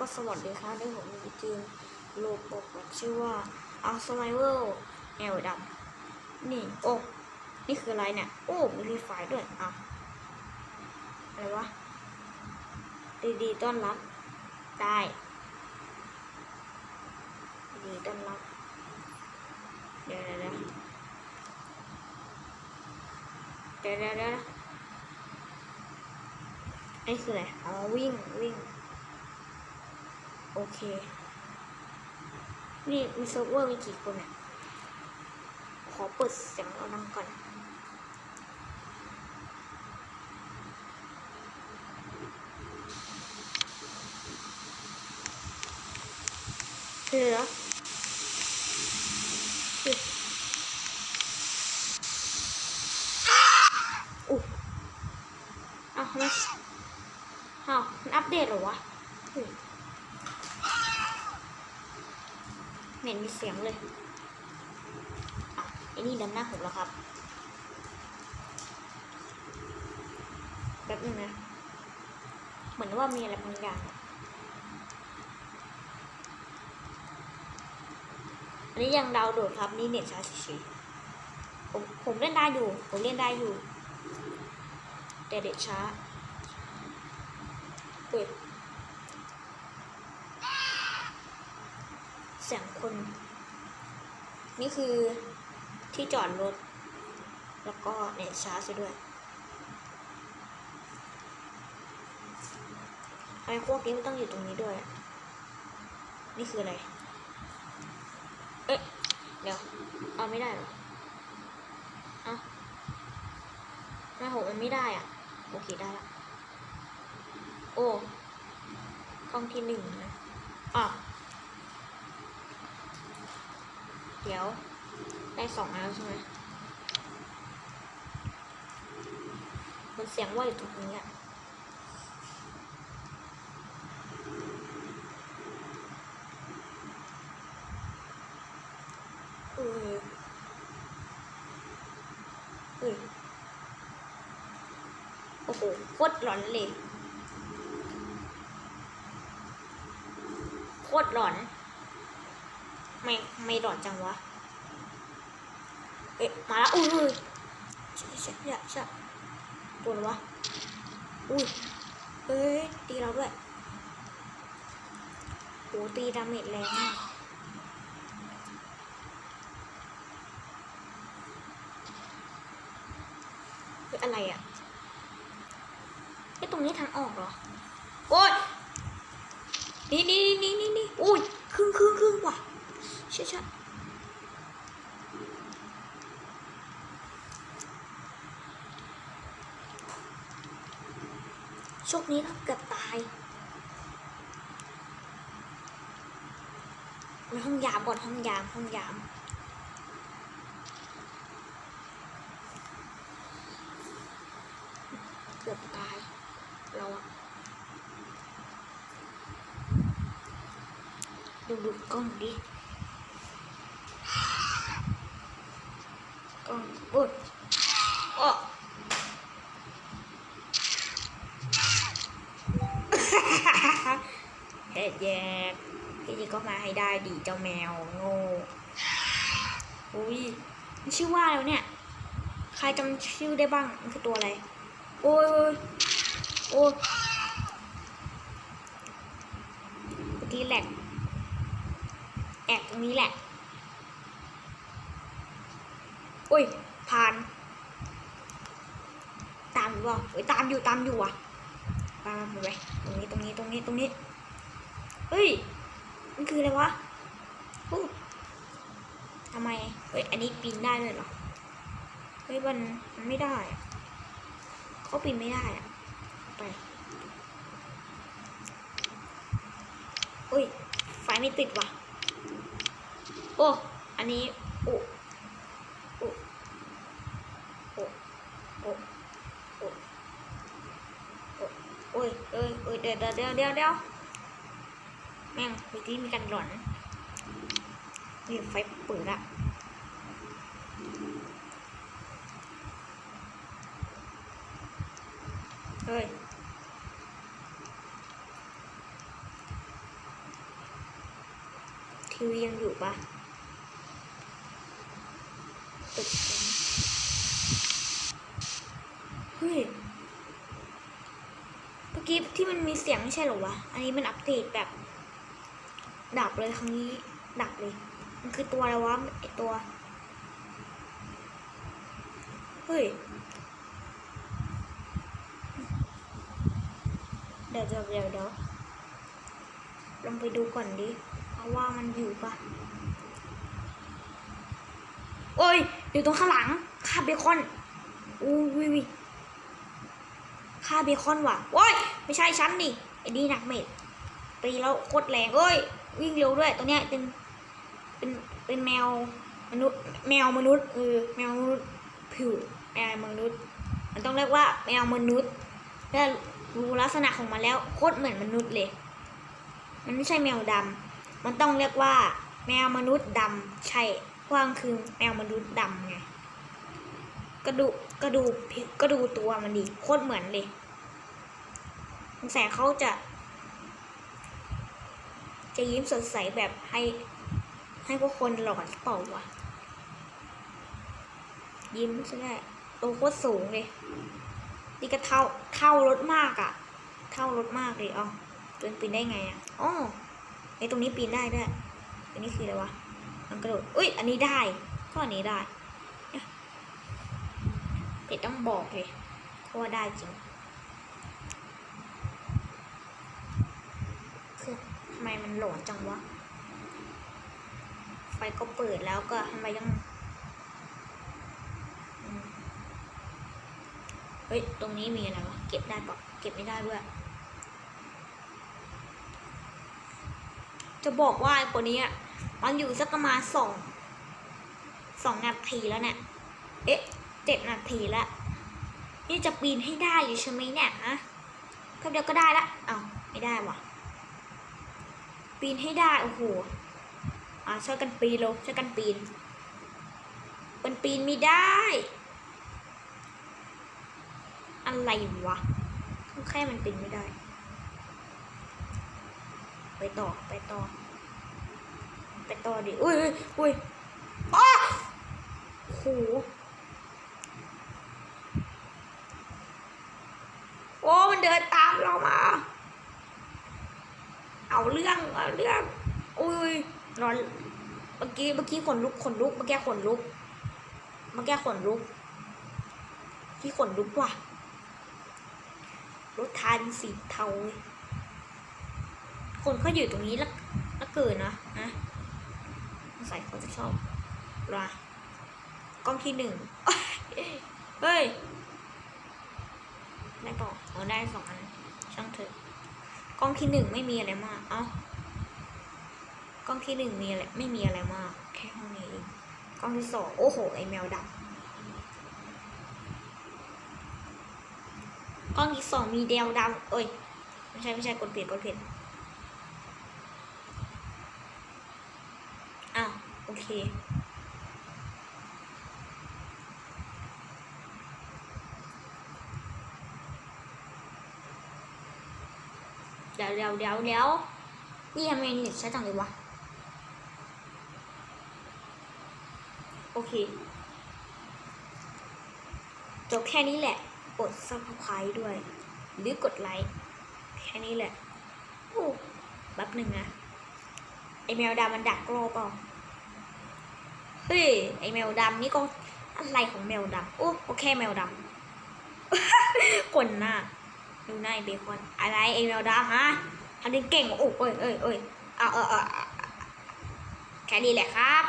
ก็สวัสดีครับได้ผมมีเกมโลโปกชื่อว่า a r s u r v i v a l แอลดำนี่ โอ้ นี่คืออะไรเนี่ย โอ้ มีรีไฟด้วยอะอะไรวะ ดีดีต้อนรับ ได้ดีต้อนรับเดี๋ยวเดี๋ยวเดี๋ยวเดี๋ยวเดี๋ยวเดี๋ยวไอ้คืออะไรอ๋อวิ่งวิ่ง โอเค นี่มีเซิร์ฟเวอร์มีกี่คนเนี่ย ขอเปิดเสียงเราดังก่อนเดี๋ยวอุ๊ยอุ๊ยอ้าวอ้าวมันอัปเดตหรอวะเฮ้ยไม่ เห็นมีเสียงเลยอะไอ้นี่ดำหน้าผมแล้วครับ แป๊บนึงนะ เหมือนว่ามีอะไรบางอย่างอันนี้ยังดาวโหลดครับ นี่เน็ตช้าเฉยผมผมเล่นได้อยู่ ผมเล่นได้อยู่ แต่เด็ดช้าเฮ้ย สียงคน นี่คือที่จอดรถ แล้วก็เน็ตช้าซะด้วยไอ้พวกนี้มันต้องอยู่ตรงนี้ด้วย นี่คืออะไร เอ๊ะ เดี๋ยว เอาไม่ได้เหรอเอาหน้าหกมันไม่ได้อะ โอเคได้ละ โอ้กล้องที่หนึ่งนะอะ เดี๋ยว ได้สองแล้วใช่ไหมมันเสียงว่าอยู่ตรงนี้อะออเออโอ้โหโคตรหลอนเลยโคตรหลอน ไม่ไม่หลอนจังวะ เอ๊ะมาแล้วอุ้ยใช่ใช่ใช่ใช่ตัวอะไรวะ อุ้ยเอ้ยตีเราด้วยโหตีดาเมจแรงมากเฮ้ยอะไรอะไอ้ตรงนี้ทางออกเหรอ โอ๊ยนี่นี่นี่นี่นี่อุ้ยครึ่งครึ่งครึ่งว่ะ ใช่ใช่โชคนี้เราเกือบตายไปห้องยามก่อนห้องยามห้องยามเกือบตายเราอะดูดูกล้องดิกล้ องโอ้ยโอ้เฮ็ดแยกพี่จีก็มาให้ได้ดีเจ้าแมวโง่อุ้ยชื่อว่าอะไรวเนี่ย ใครจำชื่อได้บ้าง มันคือตัวอะไร โอ้ยโอ้ยเมื่อกี้แหลกแอกตรงนี้แหละ โอ้ยผ่าน ตามอยู่ว่ะเฮ้ยตามอยู่ตามอยู่ว่ะตามไปตรงนี้ตรงนี้ตรงนี้ตรงนี้เฮ้ยมันคืออะไรวะอู้ทำไมเฮ้ยอันนี้ปีนได้เลยเหรอเฮ้ยมันมันไม่ได้อะเขาปีนไม่ได้อะไปอุ้ยไฟไม่ติดว่ะโอ้อันนี้โอ้ เดี๋ยวเดี๋ยวเดี๋ยวเดี๋ยวแม่งวิธีมีการหลอนเรียไฟเปิดอะเฮ้ยทีวียังอยู่ปะ เสียงไม่ใช่หรอวะ อันนี้มันอัปเดตแบบ ดับเลยครั้งนี้ ดับเลย มันคือตัวอะไรวะไอตัว เฮ้ย เดี๋ยวเดี๋ยวเดี๋ยวเดี๋ยวลองไปดูก่อนดิเอาว่ามันอยู่ปะโอ้ย อยู่ตรงข้างหลังค่าเบคอนอู้วิวิค่าเบคอนว่ะโอ้ย ไม่ใช่ฉันนี่ไอ้ดีหนักเม็ดตีแล้วโคตรแรงเอ้ย วิ่งเร็วด้วยตรงเนี้ยเป็นเป็นเป็นแมวมนุษย์แมวมนุษย์เออแมวมนุษย์ผิวแมวมนุษย์ มันต้องเรียกว่าแมวมนุษย์ถ้ารู้ลักษณะของมันแล้วโคตรเหมือนมนุษย์เลย มันไม่ใช่แมวดำมันต้องเรียกว่า แมวมนุษย์ดำใช่เพราะมันคือแมวมนุษย์ดำไงก็ดูก็ดูก็ดูตัวมันดิโคตรเหมือนเลย งสัยเขาจะ จะยิ้มสดใสแบบให้ ให้พวกคนหลอนเปล่าวะยิ้มใช่ไหมตัวโคตรสูงเลยนี่ก็เท่าเท่ารถมากอะ่ะ เท่ารถมากเลยอ๋อเดินปีนได้ไงอะ่ะอ๋อไอตรงนี้ปีนได้ด้วยอันนี้คืออะไรวะมันกระโดดอุ้ยอันนี้ได้ก็อันนี้ได้เนี่ยเด็ต้องบอกเลยเพราะว่าได้จริงคือทำ ไมมันหลอนจังวะ ไฟก็เปิดแล้วก็ทำไมยัง เฮ้ย ตรงนี้มีอะไรวะ เก็บได้ปะเก็บไม่ได้ด้วย จะบอกว่าไอ้คนนี้อะมันอยู่สักประมาณสอง สองนาทีแล้วเนี่ย เอ๊ะเจ็ดนาทีแล้ว นี่จะปีนให้ได้อยู่ใช่ไหมเนี่ยฮะแป๊บเดียวก็ได้ละ เอ้าไม่ได้ว่ะ ปีนให้ได้ โอ้โห อ่าช่วยกันปีนลงช่วยกันปีน มันปีนไม่ได้ อะไรวะแค่มันปีนไม่ได้ ไปต่อ ไปต่อ ไปต่อดิ อุ้ยอุ้ยอุ้ยอ้าโหโอ้ มันเดินตามเรามา เอาเรื่อง เรื่องอุ้ยร้อนเมื่อกี้เมื่อกี้ขนลุกขนลุกเมื่อกี้ขนลุกเมื่อกี้ขนลุก ที่ขนลุกว่ะรถทานสีเทาคนเขาอยู่ตรงนี้แล้วแล้วเกินนะนะสงสัยเขาจะชอบลากล้องที่หนึ่งเฮ้ยได้ต่อเออได้สองอันช่างเถอะกล้องที่หนึ่งไม่มีอะไรมาก เอ้า กล้องที่หนึ่งมีอะไรไม่มีอะไรมาก แค่ห้องนี้เองกล้องที่สองโอ้โหไอแมวดำกล้องที่สองมีเดวดำเอ้ยไม่ใช่ไม่ใช่กดผิดกดผิดอ้าวโอเคเดี๋ยวเดี๋ยวเดี๋ยวเดี๋ยวนี่ทำไมเน็ตใช้จังเลยวะ โอเค จบแค่นี้แหละ กด subscribe ด้วย หรือกดไลค์ แค่นี้แหละ โอ้แป๊บหนึ่งนะไอแมวดำมันดักรอเปล่าเฮ้ย ไอแมวดำนี่ก็อะไรของแมวดำโอ้โอเคแมวดำกลหน้าดูหน้าไอเบคอน อะไรไอแมวดำฮะอันนี้เก่งโอ้ยเอ้ยเอ้ยเอ้ยเอาเออเออแค่นี้แหละครับ